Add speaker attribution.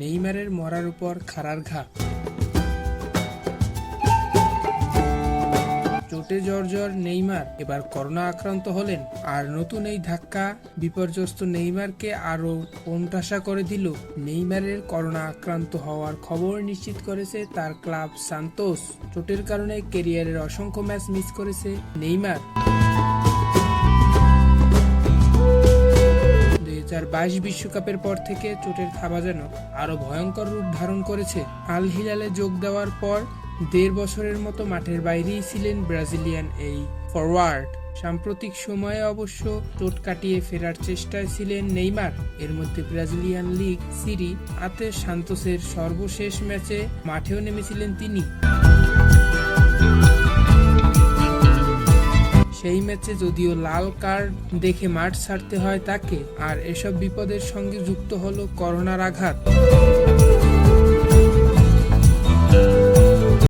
Speaker 1: নেইমারের মরার উপর খাড়ার ঘা চোটে জর্জর নেইমার, এবার করোনা আক্রান্ত হলেন। আর নতুন এই ধাক্কা বিপর্যস্ত নেইমারকে আরও কোণঠাসা করে দিল। নেইমারের করোনা আক্রান্ত হওয়ার খবর নিশ্চিত করেছে তার ক্লাব সান্তোস। চোটের কারণে কেরিয়ারের অসংখ্য ম্যাচ মিস করেছে নেইমার। বিশ্বকাপের পর থেকে চোটের থাবা যেন আরও ভয়ঙ্কর রূপ ধারণ করেছে। আল হিলালে যোগ দেওয়ার পর দেড় বছরের মতো মাঠের বাইরেই ছিলেন ব্রাজিলিয়ান এই ফরওয়ার্ড। সাম্প্রতিক সময়ে অবশ্য চোট কাটিয়ে ফেরার চেষ্টায় ছিলেন নেইমার। এর মধ্যে ব্রাজিলিয়ান লিগ সিরি আতে সান্তোসের সর্বশেষ ম্যাচে মাঠেও নেমেছিলেন তিনি। সেই ম্যাচে যদিও লাল কার্ড দেখে মাঠ ছাড়তে হয় তাকে, আর এসব বিপদের সঙ্গে যুক্ত হলো করোনার আঘাত।